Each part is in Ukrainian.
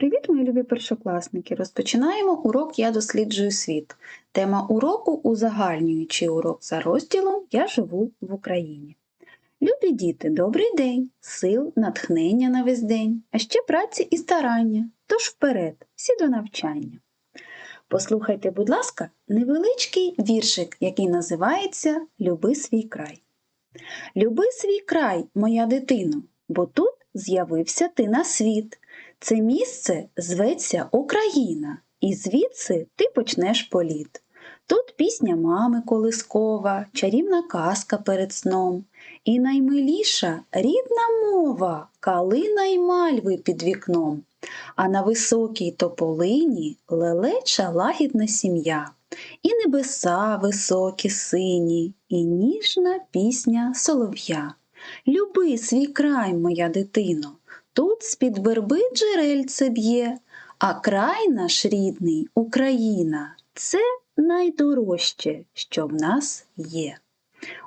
Привіт, мої любі першокласники! Розпочинаємо урок Я досліджую світ. Тема уроку узагальнюючий урок за розділом Я живу в Україні. Любі діти, добрий день, сил, натхнення на весь день, а ще праці і старання. Тож вперед, всі до навчання. Послухайте, будь ласка, невеличкий віршик, який називається Люби свій край. Люби свій край, моя дитино, бо тут з'явився ти на світ. Це місце зветься Україна, і звідси ти почнеш політ. Тут пісня мами колискова, чарівна казка перед сном, і наймиліша рідна мова, калина й мальви під вікном, а на високій тополині лелеча лагідна сім'я, і небеса високі сині, і ніжна пісня солов'я. Люби свій край, моя дитино, тут з-під верби джерельце б'є, а край наш рідний Україна це найдорожче, що в нас є.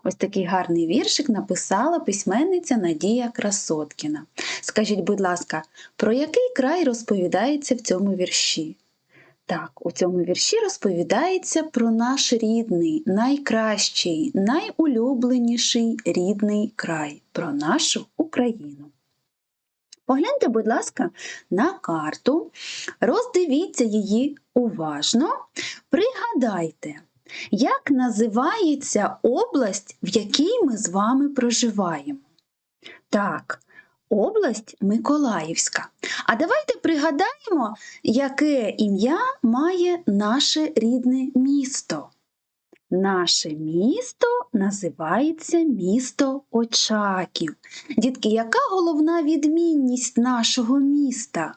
Ось такий гарний віршик написала письменниця Надія Красоткіна. Скажіть, будь ласка, про який край розповідається в цьому вірші? Так, у цьому вірші розповідається про наш рідний, найкращий, найулюбленіший рідний край, про нашу Україну. Погляньте, будь ласка, на карту, роздивіться її уважно, пригадайте, як називається область, в якій ми з вами проживаємо. Так, область Миколаївська. А давайте пригадаємо, яке ім'я має наше рідне місто. Наше місто називається місто Очаків. Дітки, яка головна відмінність нашого міста?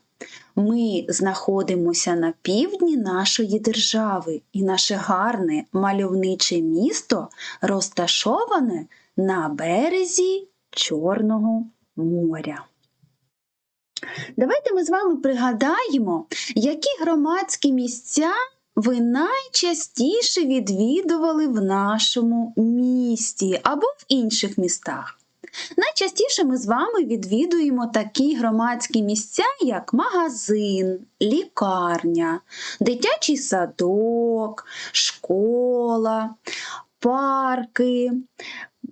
Ми знаходимося на півдні нашої держави, і наше гарне мальовниче місто розташоване на березі Чорного моря. Давайте ми з вами пригадаємо, які громадські місця ви найчастіше відвідували в нашому місті або в інших містах. Найчастіше ми з вами відвідуємо такі громадські місця, як магазин, лікарня, дитячий садок, школа, парки,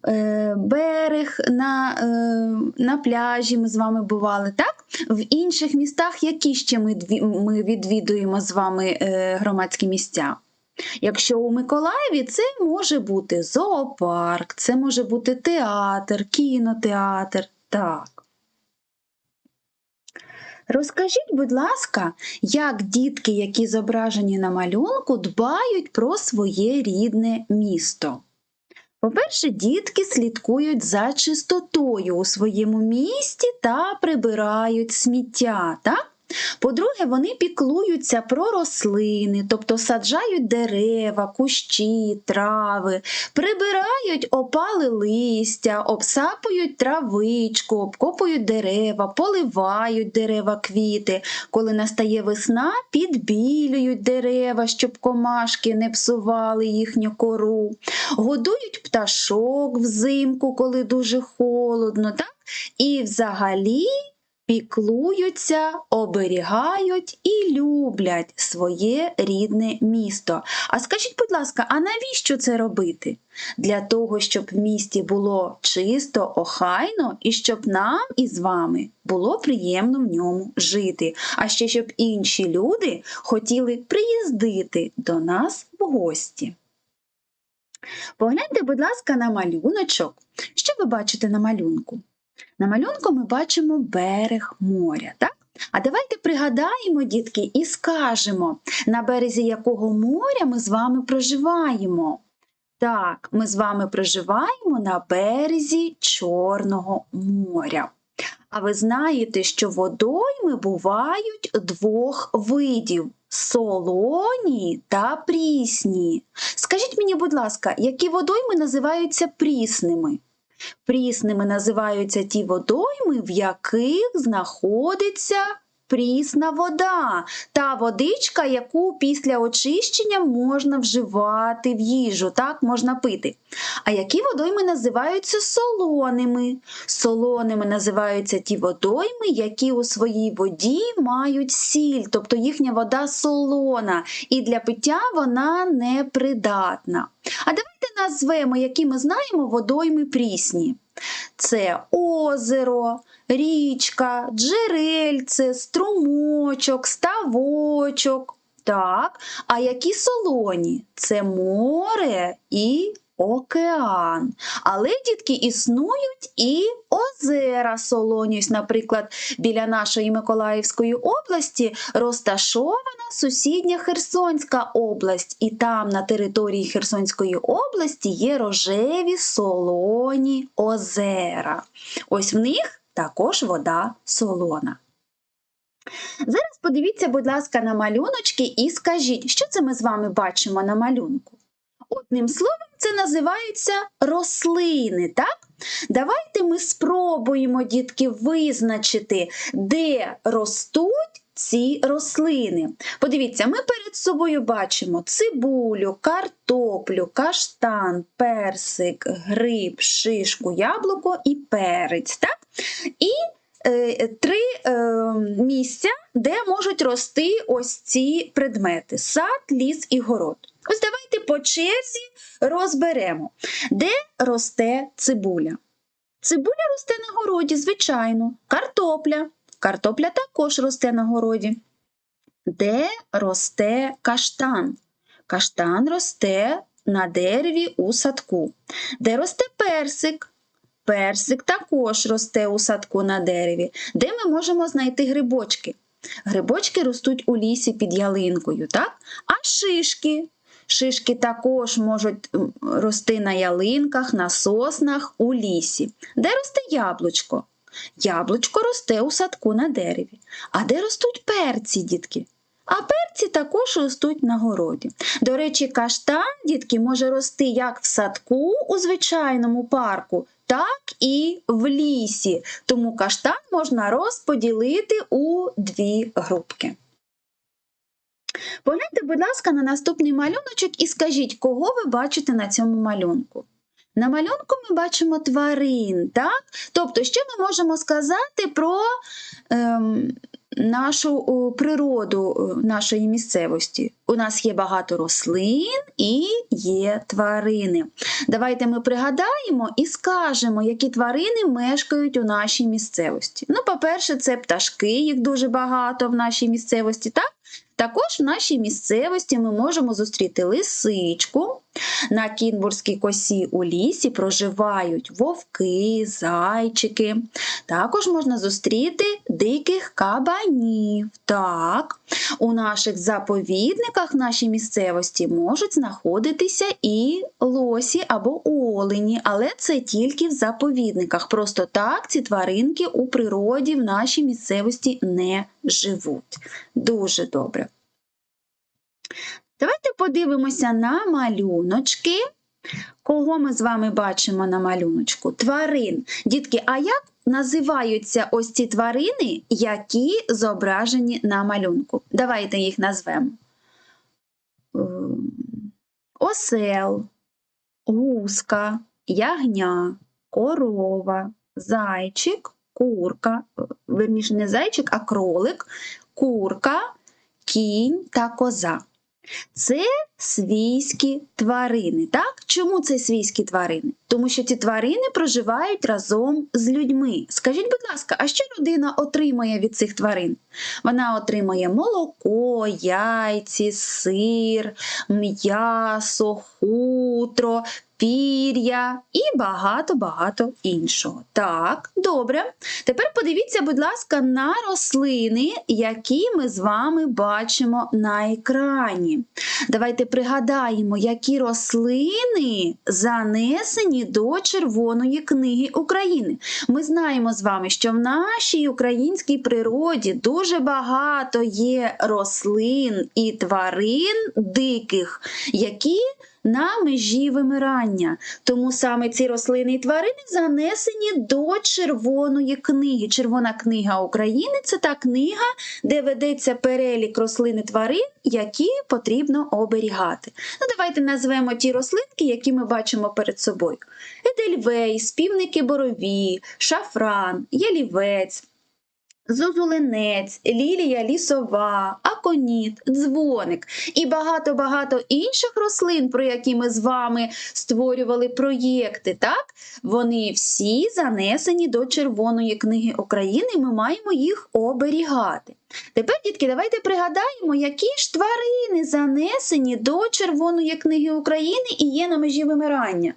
е, берег на, е, на пляжі ми з вами бували. так? В інших містах, які ще ми ми відвідуємо з вами е, громадські місця? Якщо у Миколаєві це може бути зоопарк, це може бути театр, кінотеатр. Так. Розкажіть, будь ласка, як дітки, які зображені на малюнку, дбають про своє рідне місто? По-перше, дітки слідкують за чистотою у своєму місті та прибирають сміття. так? По-друге, вони піклуються про рослини, тобто саджають дерева, кущі, трави, прибирають опали листя, обсапують травичку, обкопують дерева, поливають дерева квіти. Коли настає весна, підбілюють дерева, щоб комашки не псували їхню кору, годують пташок взимку, коли дуже холодно. так? І взагалі піклуються, оберігають і люблять своє рідне місто. А скажіть, будь ласка, а навіщо це робити? Для того, щоб в місті було чисто, охайно і щоб нам із вами було приємно в ньому жити, а ще щоб інші люди хотіли приїздити до нас в гості. Погляньте, будь ласка, на малюночок. Що ви бачите на малюнку? На малюнку ми бачимо берег моря. так? А давайте пригадаємо, дітки, і скажемо, на березі якого моря ми з вами проживаємо. Так, ми з вами проживаємо на березі Чорного моря. А ви знаєте, що водойми бувають двох видів солоні та прісні. Скажіть мені, будь ласка, які водойми називаються прісними? Прісними називаються ті водойми, в яких знаходиться прісна вода, та водичка, яку після очищення можна вживати в їжу, так, можна пити. А які водойми називаються солоними? Солоними називаються ті водойми, які у своїй воді мають сіль, тобто їхня вода солона, і для пиття вона непридатна. А давайте назвемо, які ми знаємо водойми прісні. Це озеро, річка, джерельце, струмочок, ставочок. Так, а які солоні? Це море і океан. Але, дітки, існують і озера солоні. Ось, Наприклад, біля нашої Миколаївської області розташована сусідня Херсонська область, і там на території Херсонської області є рожеві солоні озера. Ось в них також вода солона. Зараз подивіться, будь ласка, на малюночки і скажіть, що це ми з вами бачимо на малюнку? Одним словом, це називаються рослини, так? Давайте ми спробуємо, дітки, визначити, де ростуть ці рослини. Подивіться, ми перед собою бачимо цибулю, картоплю, каштан, персик, гриб, шишку, яблуко і перець. Так? І е, три е, місця, де можуть рости ось ці предмети: сад, ліс і город. Ось давайте по черзі розберемо, де росте цибуля. Цибуля росте на городі, звичайно, картопля. Картопля також росте на городі. Де росте каштан? Каштан росте на дереві у садку. Де росте персик? Персик також росте у садку на дереві. Де ми можемо знайти грибочки? Грибочки ростуть у лісі під ялинкою, так? А шишки? Шишки також можуть рости на ялинках, на соснах, у лісі. Де росте яблучко? Яблучко росте у садку на дереві. А де ростуть перці, дітки? А перці також ростуть на городі. До речі, каштан, дітки, може рости як в садку у звичайному парку, так і в лісі. Тому каштан можна розподілити у дві групки. Погляньте, будь ласка, на наступний малюночок і скажіть, кого ви бачите на цьому малюнку. На малюнку ми бачимо тварин, так? Тобто, що ми можемо сказати про ем, нашу о, природу нашої місцевості? У нас є багато рослин і є тварини. Давайте ми пригадаємо і скажемо, які тварини мешкають у нашій місцевості. Ну, по-перше, це пташки, їх дуже багато в нашій місцевості, так? Також в нашій місцевості ми можемо зустріти лисичку. На Кінбурзькій косі у лісі проживають вовки, зайчики. Також можна зустріти диких кабанів. Так, у наших заповідниках в нашій місцевості можуть знаходитися і лосі або олені, але це тільки в заповідниках. Просто так ці тваринки у природі в нашій місцевості не живуть. Дуже добре. Давайте подивимося на малюночки. Кого ми з вами бачимо на малюночку? Тварин. Дітки, а як називаються ось ці тварини, які зображені на малюнку? Давайте їх назвемо. Ем, Осел, гуска, ягня, корова, зайчик, курка, е, верніше не зайчик, а кролик, курка, кінь та коза. Це свійські тварини. Так? Чому це свійські тварини? Тому що ці тварини проживають разом з людьми. Скажіть, будь ласка, а що людина отримує від цих тварин? Вона отримує молоко, яйці, сир, м'ясо, хутро, пір'я і багато-багато іншого. Так, добре. Тепер подивіться, будь ласка, на рослини, які ми з вами бачимо на екрані. Давайте пригадаємо, які рослини занесені до Червоної книги України. Ми знаємо з вами, що в нашій українській природі дуже багато є рослин і тварин диких, які на межі вимирання. Тому саме ці рослини і тварини занесені до Червоної книги. Червона книга України це та книга, де ведеться перелік рослин і тварин, які потрібно оберігати. Ну, давайте назвемо ті рослинки, які ми бачимо перед собою: Едельвейс, півники борові, шафран, ялівець. Зозулинець, лілія лісова, аконіт, дзвоник і багато-багато інших рослин, про які ми з вами створювали проєкти, так? Вони всі занесені до Червоної книги України, і ми маємо їх оберігати. Тепер, дітки, давайте пригадаємо, які ж тварини занесені до Червоної книги України і є на межі вимирання.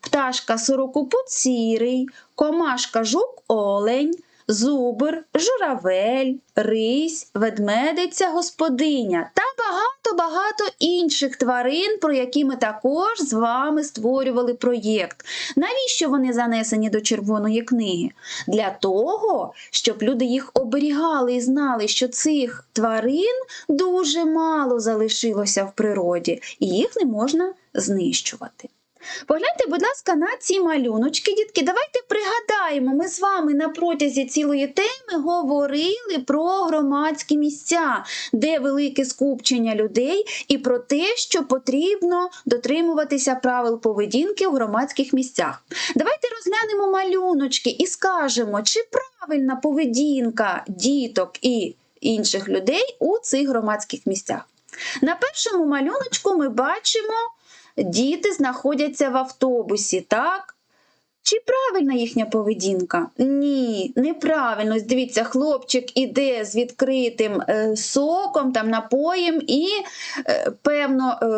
Пташка сорокопут сірий, комашка жук олень. Зубр, журавель, рись, ведмедиця, господиня та багато-багато інших тварин, про які ми також з вами створювали проєкт. Навіщо вони занесені до Червоної книги? Для того, щоб люди їх оберігали і знали, що цих тварин дуже мало залишилося в природі, і їх не можна знищувати. Погляньте, будь ласка, на ці малюночки, дітки. Давайте пригадаємо, ми з вами на протязі цілої теми говорили про громадські місця, де велике скупчення людей, і про те, що потрібно дотримуватися правил поведінки у громадських місцях. Давайте розглянемо малюночки і скажемо, чи правильна поведінка діток і інших людей у цих громадських місцях. На першому малюночку ми бачимо діти знаходяться в автобусі, так? Чи правильна їхня поведінка? Ні, неправильно. Дивіться, хлопчик іде з відкритим е, соком, там, напоєм, і, е, певно, е,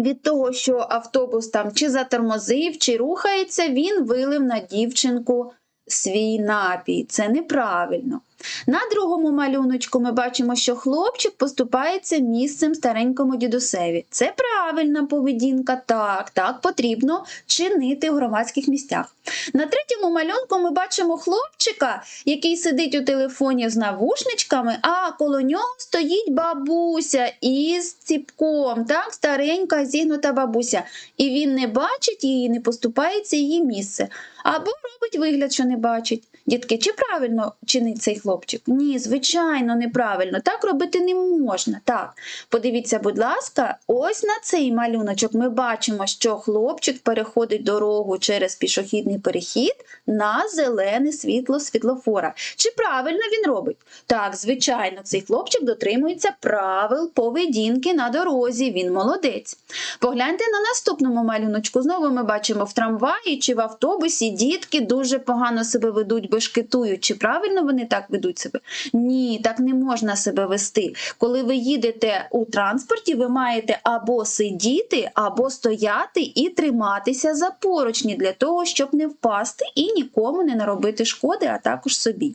від того, що автобус там чи затормозив, чи рухається, він вилив на дівчинку свій напій. Це неправильно. На другому малюночку ми бачимо, що хлопчик поступається місцем старенькому дідусеві. Це правильна поведінка, так, так потрібно чинити в громадських місцях. На третьому малюнку ми бачимо хлопчика, який сидить у телефоні з навушничками, а коло нього стоїть бабуся із ціпком, так, старенька зігнута бабуся. І він не бачить її, не поступається її місце. Або робить вигляд, що не бачить. Дітки, чи правильно чинить цей хлопчик? Ні, звичайно, неправильно. Так робити не можна. Так, подивіться, будь ласка, ось на цей малюночок ми бачимо, що хлопчик переходить дорогу через пішохідний перехід на зелене світло світлофора. Чи правильно він робить? Так, звичайно, цей хлопчик дотримується правил поведінки на дорозі. Він молодець. Погляньте на наступному малюночку. Знову ми бачимо в трамваї чи в автобусі дітки дуже погано себе ведуть, бешкетують. Чи правильно вони так ведуть себе? Ні, так не можна себе вести. Коли ви їдете у транспорті, ви маєте або сидіти, або стояти і триматися за поручні для того, щоб не впасти і нікому не наробити шкоди, а також собі.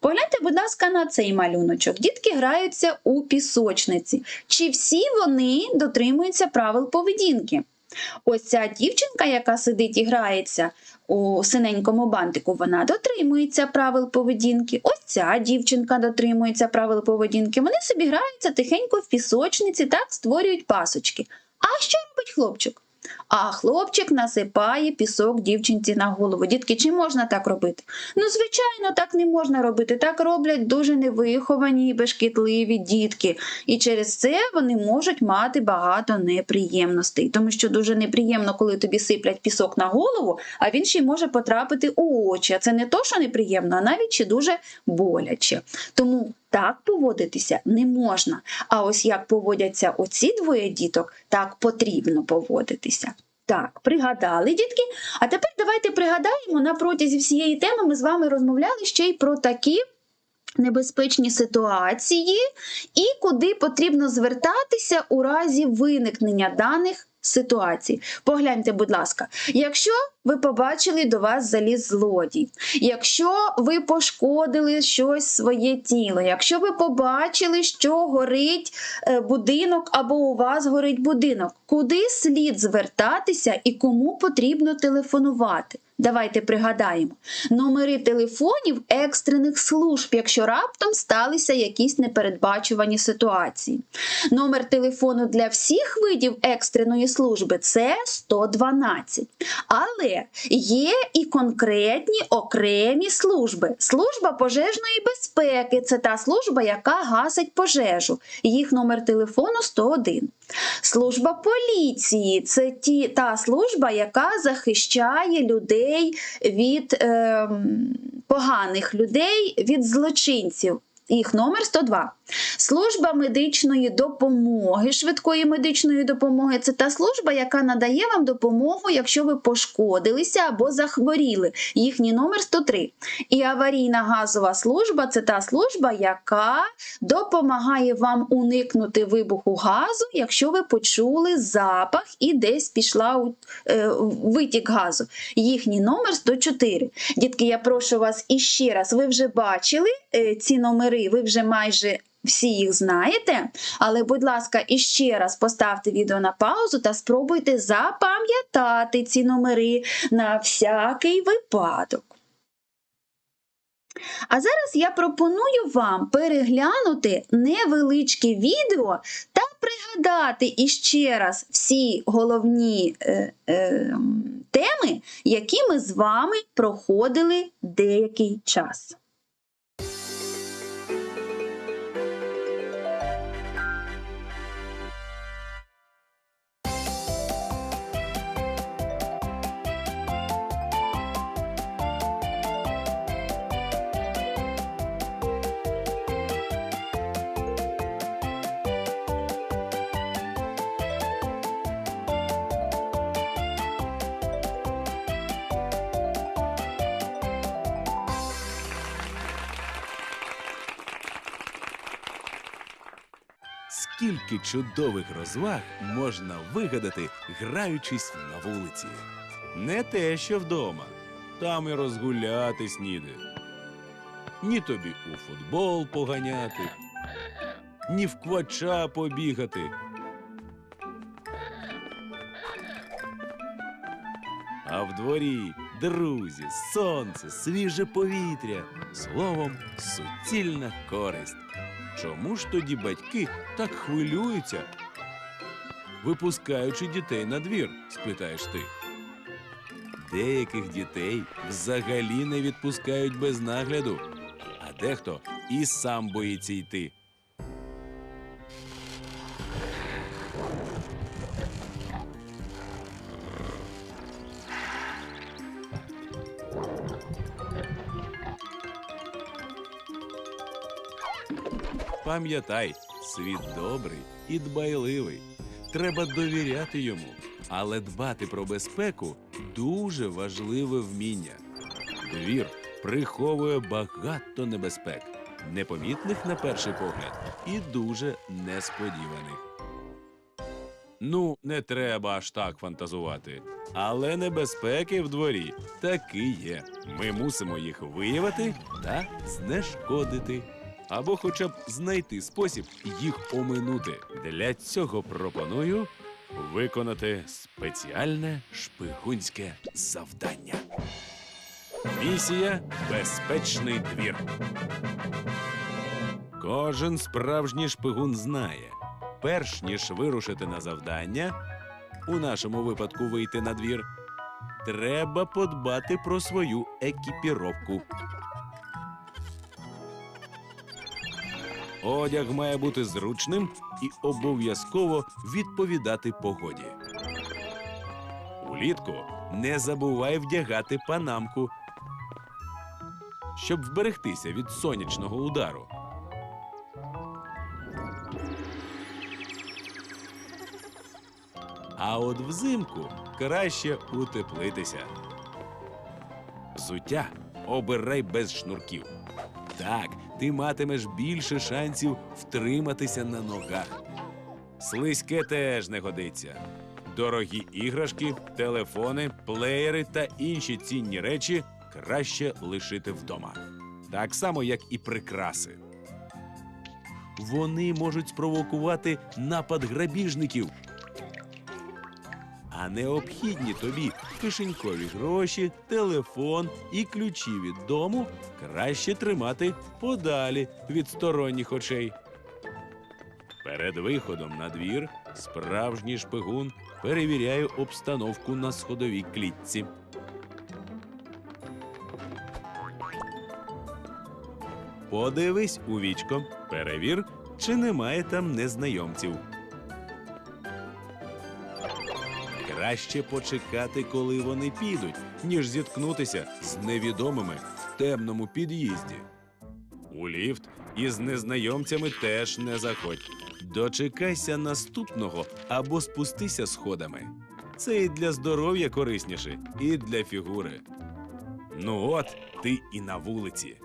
Погляньте, будь ласка, на цей малюночок. Дітки граються у пісочниці. Чи всі вони дотримуються правил поведінки? Ось ця дівчинка, яка сидить і грається у синенькому бантику, вона дотримується правил поведінки. Ось ця дівчинка дотримується правил поведінки. Вони собі граються тихенько в пісочниці, так створюють пасочки. А що робить хлопчик? А хлопчик насипає пісок дівчинці на голову. Дітки, чи можна так робити? Ну, звичайно, так не можна робити. Так роблять дуже невиховані і безшкітливі дітки. І через це вони можуть мати багато неприємностей. Тому що дуже неприємно, коли тобі сиплять пісок на голову, а він ще й може потрапити у очі. А це не то, що неприємно, а навіть ще дуже боляче. Тому так поводитися не можна. А ось як поводяться оці двоє діток, так потрібно поводитися. Так, пригадали, дітки. А тепер давайте пригадаємо на протязі всієї теми ми з вами розмовляли ще й про такі небезпечні ситуації і куди потрібно звертатися у разі виникнення даних ситуацій. Погляньте, будь ласка, якщо ви побачили до вас заліз злодій, якщо ви пошкодили щось своє тіло, якщо ви побачили, що горить е, будинок або у вас горить будинок, куди слід звертатися і кому потрібно телефонувати? Давайте пригадаємо номери телефонів екстрених служб, якщо раптом сталися якісь непередбачувані ситуації. Номер телефону для всіх видів екстреної служби це 112. Але є і конкретні окремі служби. Служба пожежної безпеки це та служба, яка гасить пожежу. Їх номер телефону 101. Служба поліції це ті, та служба, яка захищає людей від ем, поганих людей, від злочинців. Їх номер 102. Служба медичної допомоги, швидкої медичної допомоги це та служба, яка надає вам допомогу, якщо ви пошкодилися або захворіли. Їхній номер 103. І аварійна газова служба це та служба, яка допомагає вам уникнути вибуху газу, якщо ви почули запах і десь пішла е, витік газу. Їхній номер 104. Дітки, я прошу вас іще раз. Ви вже бачили е, ці номери, ви вже майже всі їх знаєте. Але, будь ласка, іще раз поставте відео на паузу та спробуйте запам'ятати ці номери на всякий випадок. А зараз я пропоную вам переглянути невеличке відео та пригадати іще раз всі головні е, е, теми, які ми з вами проходили деякий час. Чудових розваг можна вигадати, граючись на вулиці. Не те, що вдома. Там і розгулятись ніде. Ні тобі у футбол поганяти, ні в квача побігати. А в дворі друзі, сонце, свіже повітря, словом, суцільна користь. Чому ж тоді батьки так хвилюються, випускаючи дітей на двір, спитаєш ти. Деяких дітей взагалі не відпускають без нагляду, а дехто і сам боїться йти. Пам'ятай, світ добрий і дбайливий. Треба довіряти йому, але дбати про безпеку дуже важливе вміння. Двір приховує багато небезпек, непомітних на перший погляд і дуже несподіваних. Ну, не треба аж так фантазувати. Але небезпеки в дворі таки є. Ми мусимо їх виявити та знешкодити. Або хоча б знайти спосіб їх оминути. Для цього пропоную виконати спеціальне шпигунське завдання. Місія Безпечний двір. Кожен справжній шпигун знає, перш ніж вирушити на завдання, у нашому випадку вийти на двір, треба подбати про свою екіпіровку. Одяг має бути зручним і обов'язково відповідати погоді. Улітку не забувай вдягати панамку, щоб вберегтися від сонячного удару. А от взимку краще утеплитися. Взуття обирай без шнурків. Так, ти матимеш більше шансів втриматися на ногах. Слизьке теж не годиться. Дорогі іграшки, телефони, плеєри та інші цінні речі краще лишити вдома. Так само, як і прикраси. Вони можуть спровокувати напад грабіжників. А необхідні тобі кишенькові гроші, телефон і ключі від дому краще тримати подалі від сторонніх очей. Перед виходом на двір справжній шпигун перевіряє обстановку на сходовій клітці. Подивись у вічко, перевір, чи немає там незнайомців. Краще почекати, коли вони підуть, ніж зіткнутися з невідомими в темному під'їзді. У ліфт із незнайомцями теж не заходь. Дочекайся наступного або спустися сходами. Це і для здоров'я корисніше, і для фігури. Ну от ти і на вулиці.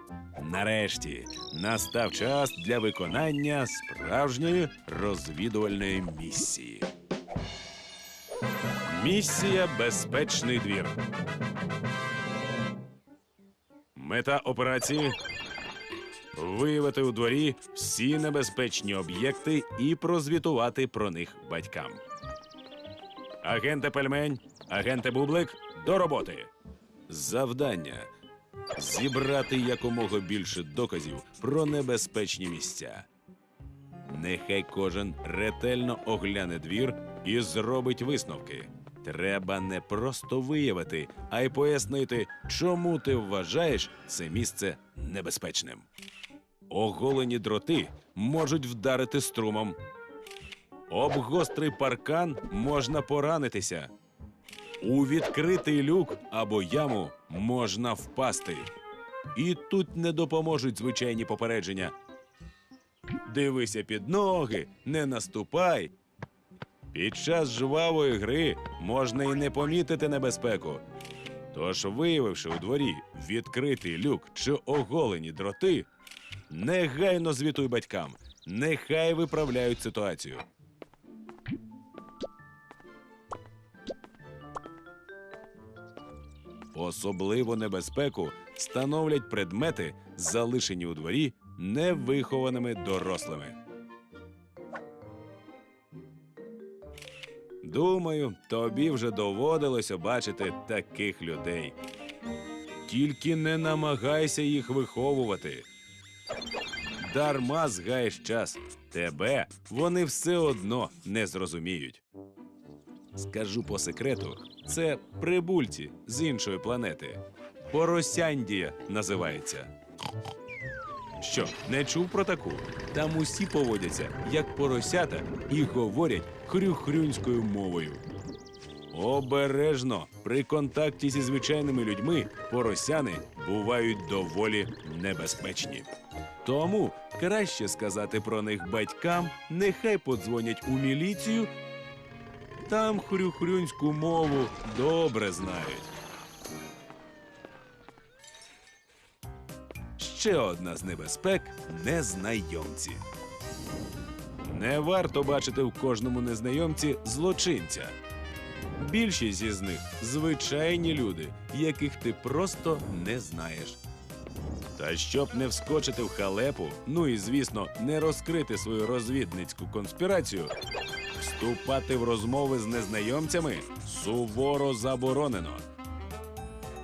Нарешті настав час для виконання справжньої розвідувальної місії. Місія Безпечний двір. Мета операції виявити у дворі всі небезпечні об'єкти і прозвітувати про них батькам. Агенте Пельмень, агенте Бублик, до роботи. Завдання зібрати якомога більше доказів про небезпечні місця. Нехай кожен ретельно огляне двір і зробить висновки. Треба не просто виявити, а й пояснити, чому ти вважаєш це місце небезпечним. Оголені дроти можуть вдарити струмом. Об гострий паркан можна поранитися. У відкритий люк або яму можна впасти. І тут не допоможуть звичайні попередження. Дивися під ноги, не наступай. Під час жвавої гри можна і не помітити небезпеку. Тож, виявивши у дворі відкритий люк чи оголені дроти, негайно звітуй батькам, нехай виправляють ситуацію. Особливу небезпеку становлять предмети, залишені у дворі невихованими дорослими. Думаю, тобі вже доводилося бачити таких людей. Тільки не намагайся їх виховувати. Дарма згаєш час. Тебе вони все одно не зрозуміють. Скажу по секрету, це прибульці з іншої планети. Поросяндія називається. Що, не чув про таку? Там усі поводяться як поросята і говорять хрюхрюнською мовою. Обережно при контакті зі звичайними людьми поросяни бувають доволі небезпечні. Тому краще сказати про них батькам, нехай подзвонять у міліцію. Там хрюхрюнську мову добре знають. Ще одна з небезпек незнайомці. Не варто бачити в кожному незнайомці злочинця. Більшість із них звичайні люди, яких ти просто не знаєш. Та щоб не вскочити в халепу, ну і звісно, не розкрити свою розвідницьку конспірацію, вступати в розмови з незнайомцями суворо заборонено.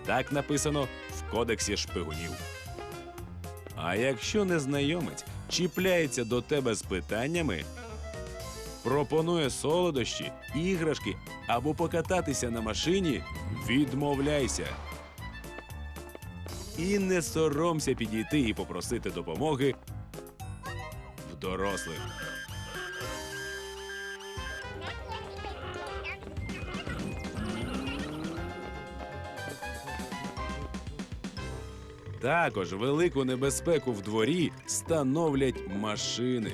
Так написано в кодексі шпигунів. А якщо незнайомець чіпляється до тебе з питаннями, пропонує солодощі, іграшки або покататися на машині, відмовляйся. І не соромся підійти і попросити допомоги в дорослих. Також велику небезпеку в дворі становлять машини.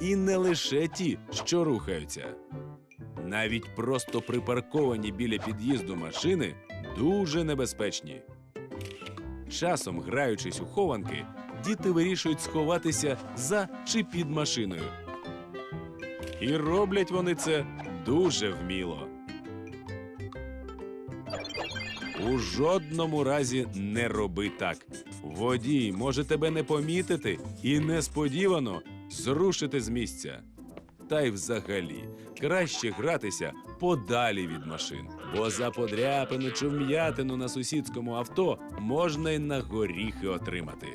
І не лише ті, що рухаються. Навіть просто припарковані біля під'їзду машини дуже небезпечні. Часом, граючись у хованки, діти вирішують сховатися за чи під машиною. І роблять вони це дуже вміло. Жодному разі не роби так. Водій може тебе не помітити і несподівано зрушити з місця. Та й взагалі краще гратися подалі від машин, бо за подряпину чи вм'ятину на сусідському авто можна й на горіхи отримати.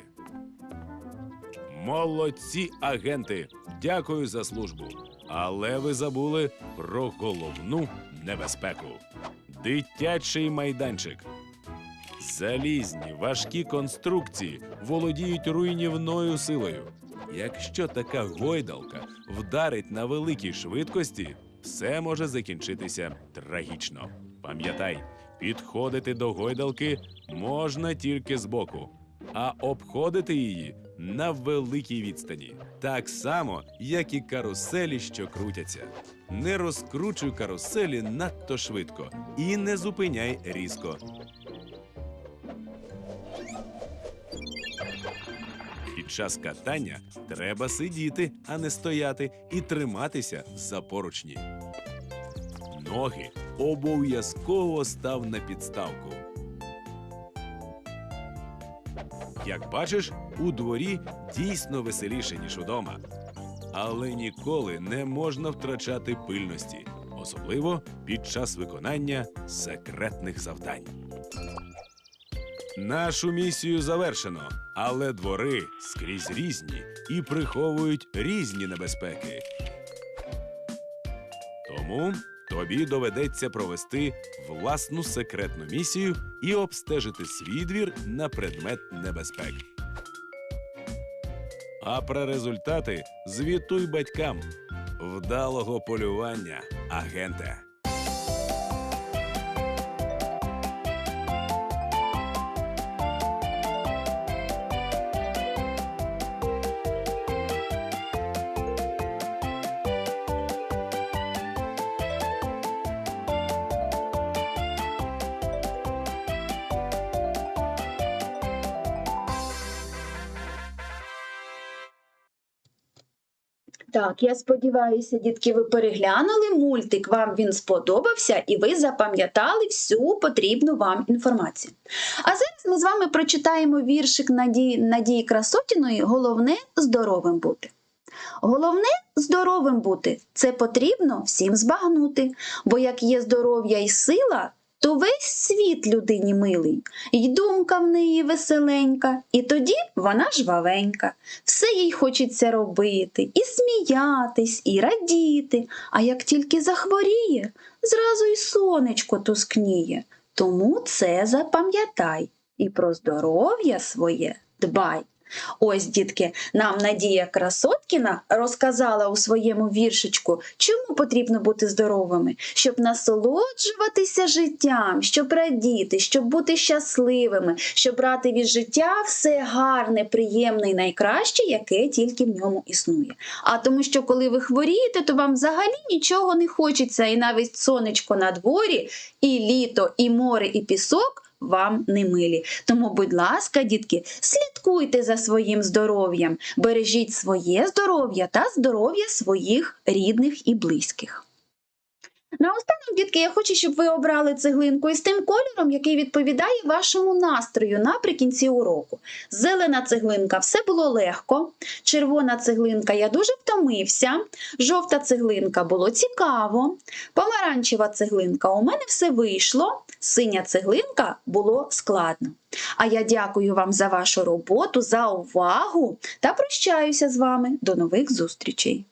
Молодці агенти! Дякую за службу. Але ви забули про головну небезпеку дитячий майданчик. Залізні важкі конструкції володіють руйнівною силою. Якщо така гойдалка вдарить на великій швидкості, все може закінчитися трагічно. Пам'ятай, підходити до гойдалки можна тільки збоку, а обходити її на великій відстані. Так само, як і каруселі, що крутяться. Не розкручуй каруселі надто швидко і не зупиняй різко. Час катання треба сидіти, а не стояти, і триматися за поручні. Ноги обов'язково став на підставку. Як бачиш, у дворі дійсно веселіше, ніж удома. Але ніколи не можна втрачати пильності, особливо під час виконання секретних завдань. Нашу місію завершено, але двори скрізь різні і приховують різні небезпеки. Тому тобі доведеться провести власну секретну місію і обстежити свій двір на предмет небезпек. А про результати звітуй батькам вдалого полювання, агенте. Так, я сподіваюся, дітки, ви переглянули мультик, вам він сподобався і ви запам'ятали всю потрібну вам інформацію. А зараз ми з вами прочитаємо віршик Надії, Надії Красотіної Головне здоровим бути. Головне здоровим бути це потрібно всім збагнути, бо як є здоров'я і сила, то весь світ людині милий, і думка в неї веселенька, і тоді вона жвавенька. Все їй хочеться робити, і сміятись, і радіти. А як тільки захворіє, зразу й сонечко тускніє. Тому це запам'ятай і про здоров'я своє дбай. Ось, дітки, нам Надія Красоткіна розказала у своєму віршичку, чому потрібно бути здоровими, щоб насолоджуватися життям, щоб радіти, щоб бути щасливими, щоб брати від життя все гарне, приємне і найкраще, яке тільки в ньому існує. А тому, що коли ви хворієте, то вам взагалі нічого не хочеться, і навіть сонечко на дворі, і літо, і море, і пісок вам не милі. Тому, будь ласка, дітки, слідкуйте за своїм здоров'ям, бережіть своє здоров'я та здоров'я своїх рідних і близьких. Наостанок, дітки, я хочу, щоб ви обрали цеглинку із тим кольором, який відповідає вашому настрою наприкінці уроку. Зелена цеглинка все було легко, червона цеглинка я дуже втомився, жовта цеглинка було цікаво, помаранчева цеглинка у мене все вийшло, синя цеглинка було складно. А я дякую вам за вашу роботу, за увагу та прощаюся з вами. До нових зустрічей!